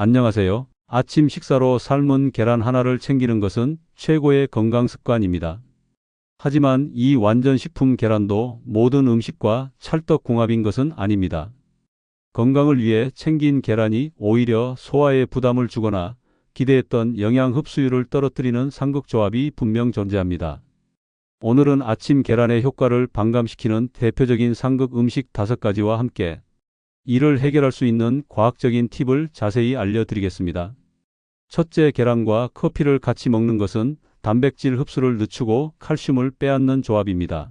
안녕하세요. 아침 식사로 삶은 계란 하나를 챙기는 것은 최고의 건강 습관입니다. 하지만 이 완전식품 계란도 모든 음식과 찰떡궁합인 것은 아닙니다. 건강을 위해 챙긴 계란이 오히려 소화에 부담을 주거나 기대했던 영양 흡수율을 떨어뜨리는 상극조합이 분명 존재합니다. 오늘은 아침 계란의 효과를 반감시키는 대표적인 상극 음식 5가지와 함께 이를 해결할 수 있는 과학적인 팁을 자세히 알려드리겠습니다. 첫째, 계란과 커피를 같이 먹는 것은 단백질 흡수를 늦추고 칼슘을 빼앗는 조합입니다.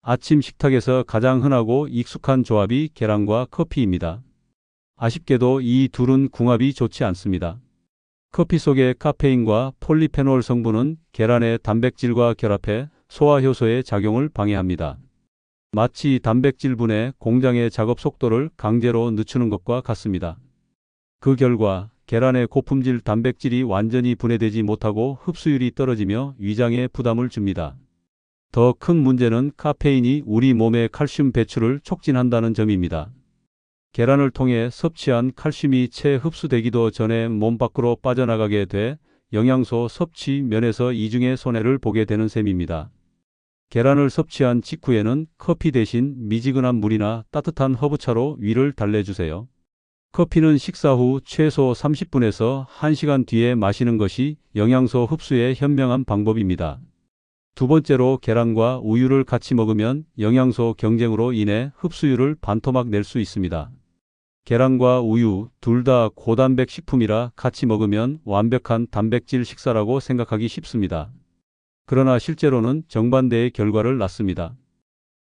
아침 식탁에서 가장 흔하고 익숙한 조합이 계란과 커피입니다. 아쉽게도 이 둘은 궁합이 좋지 않습니다. 커피 속의 카페인과 폴리페놀 성분은 계란의 단백질과 결합해 소화효소의 작용을 방해합니다. 마치 단백질 분해 공장의 작업 속도를 강제로 늦추는 것과 같습니다. 그 결과 계란의 고품질 단백질이 완전히 분해되지 못하고 흡수율이 떨어지며 위장에 부담을 줍니다. 더 큰 문제는 카페인이 우리 몸의 칼슘 배출을 촉진한다는 점입니다. 계란을 통해 섭취한 칼슘이 채 흡수되기도 전에 몸 밖으로 빠져나가게 돼 영양소 섭취 면에서 이중의 손해를 보게 되는 셈입니다. 계란을 섭취한 직후에는 커피 대신 미지근한 물이나 따뜻한 허브차로 위를 달래주세요. 커피는 식사 후 최소 30분에서 1시간 뒤에 마시는 것이 영양소 흡수에 현명한 방법입니다. 두 번째로 계란과 우유를 같이 먹으면 영양소 경쟁으로 인해 흡수율을 반토막 낼 수 있습니다. 계란과 우유 둘 다 고단백 식품이라 같이 먹으면 완벽한 단백질 식사라고 생각하기 쉽습니다. 그러나 실제로는 정반대의 결과를 낳습니다.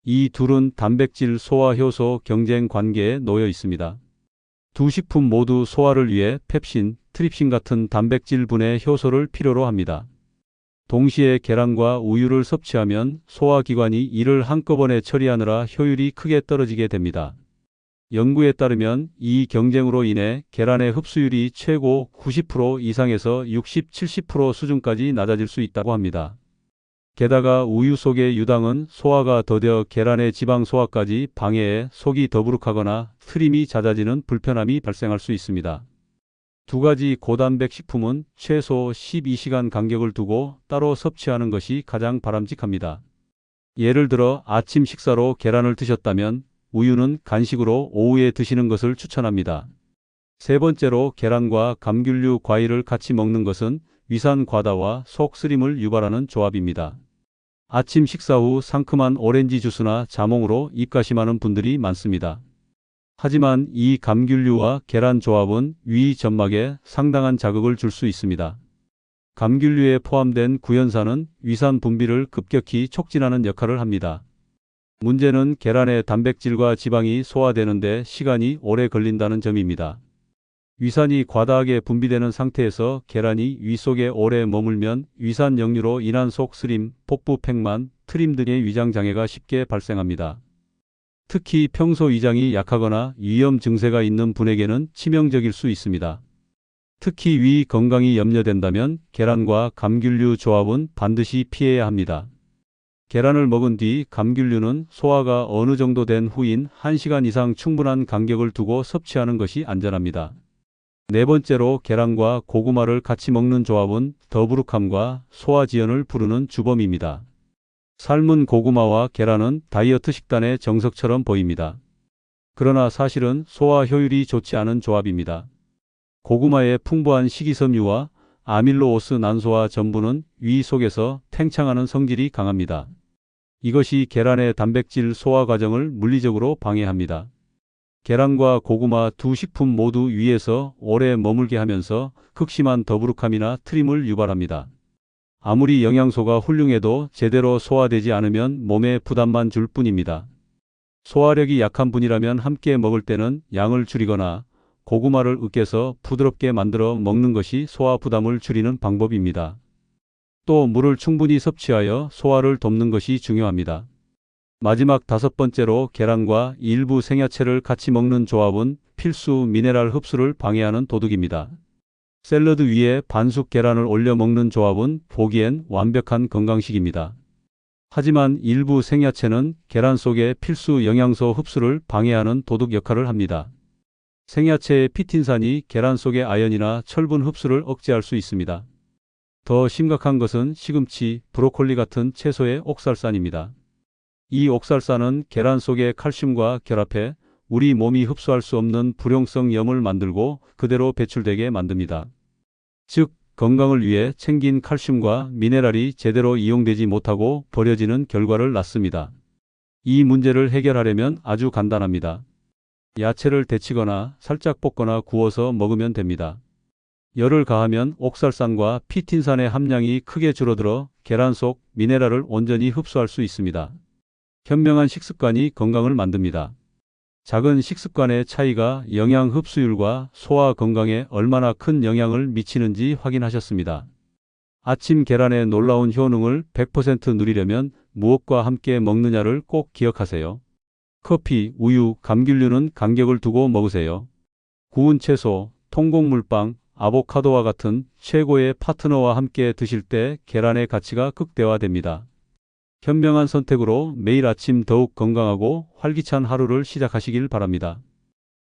이 둘은 단백질 소화 효소 경쟁 관계에 놓여 있습니다. 두 식품 모두 소화를 위해 펩신, 트립신 같은 단백질 분해 효소를 필요로 합니다. 동시에 계란과 우유를 섭취하면 소화기관이 이를 한꺼번에 처리하느라 효율이 크게 떨어지게 됩니다. 연구에 따르면 이 경쟁으로 인해 계란의 흡수율이 최고 90% 이상에서 60, 70% 수준까지 낮아질 수 있다고 합니다. 게다가 우유 속의 유당은 소화가 더뎌 계란의 지방 소화까지 방해해 속이 더부룩하거나 트림이 잦아지는 불편함이 발생할 수 있습니다. 두 가지 고단백 식품은 최소 12시간 간격을 두고 따로 섭취하는 것이 가장 바람직합니다. 예를 들어 아침 식사로 계란을 드셨다면 우유는 간식으로 오후에 드시는 것을 추천합니다. 세 번째로 계란과 감귤류 과일을 같이 먹는 것은 위산 과다와 속 쓰림을 유발하는 조합입니다. 아침 식사 후 상큼한 오렌지 주스나 자몽으로 입가심하는 분들이 많습니다. 하지만 이 감귤류와 계란 조합은 위 점막에 상당한 자극을 줄 수 있습니다. 감귤류에 포함된 구연산은 위산 분비를 급격히 촉진하는 역할을 합니다. 문제는 계란의 단백질과 지방이 소화되는데 시간이 오래 걸린다는 점입니다. 위산이 과다하게 분비되는 상태에서 계란이 위 속에 오래 머물면 위산 역류로 인한 속 쓰림, 복부 팽만, 트림 등의 위장 장애가 쉽게 발생합니다. 특히 평소 위장이 약하거나 위염 증세가 있는 분에게는 치명적일 수 있습니다. 특히 위 건강이 염려된다면 계란과 감귤류 조합은 반드시 피해야 합니다. 계란을 먹은 뒤 감귤류는 소화가 어느 정도 된 후인 1시간 이상 충분한 간격을 두고 섭취하는 것이 안전합니다. 네 번째로 계란과 고구마를 같이 먹는 조합은 더부룩함과 소화지연을 부르는 주범입니다. 삶은 고구마와 계란은 다이어트 식단의 정석처럼 보입니다. 그러나 사실은 소화 효율이 좋지 않은 조합입니다. 고구마의 풍부한 식이섬유와 아밀로오스 난소와 전분은 위 속에서 탱창하는 성질이 강합니다. 이것이 계란의 단백질 소화 과정을 물리적으로 방해합니다. 계란과 고구마 두 식품 모두 위에서 오래 머물게 하면서 극심한 더부룩함이나 트림을 유발합니다. 아무리 영양소가 훌륭해도 제대로 소화되지 않으면 몸에 부담만 줄 뿐입니다. 소화력이 약한 분이라면 함께 먹을 때는 양을 줄이거나 고구마를 으깨서 부드럽게 만들어 먹는 것이 소화 부담을 줄이는 방법입니다. 또 물을 충분히 섭취하여 소화를 돕는 것이 중요합니다. 마지막 다섯 번째로 계란과 일부 생야채를 같이 먹는 조합은 필수 미네랄 흡수를 방해하는 도둑입니다. 샐러드 위에 반숙 계란을 올려 먹는 조합은 보기엔 완벽한 건강식입니다. 하지만 일부 생야채는 계란 속의 필수 영양소 흡수를 방해하는 도둑 역할을 합니다. 생야채의 피틴산이 계란 속의 아연이나 철분 흡수를 억제할 수 있습니다. 더 심각한 것은 시금치, 브로콜리 같은 채소의 옥살산입니다. 이 옥살산은 계란 속의 칼슘과 결합해 우리 몸이 흡수할 수 없는 불용성 염을 만들고 그대로 배출되게 만듭니다. 즉, 건강을 위해 챙긴 칼슘과 미네랄이 제대로 이용되지 못하고 버려지는 결과를 낳습니다. 이 문제를 해결하려면 아주 간단합니다. 야채를 데치거나 살짝 볶거나 구워서 먹으면 됩니다. 열을 가하면 옥살산과 피틴산의 함량이 크게 줄어들어 계란 속 미네랄을 온전히 흡수할 수 있습니다. 현명한 식습관이 건강을 만듭니다. 작은 식습관의 차이가 영양 흡수율과 소화 건강에 얼마나 큰 영향을 미치는지 확인하셨습니다. 아침 계란의 놀라운 효능을 100% 누리려면 무엇과 함께 먹느냐를 꼭 기억하세요. 커피, 우유, 감귤류는 간격을 두고 먹으세요. 구운 채소, 통곡물빵, 아보카도와 같은 최고의 파트너와 함께 드실 때 계란의 가치가 극대화됩니다. 현명한 선택으로 매일 아침 더욱 건강하고 활기찬 하루를 시작하시길 바랍니다.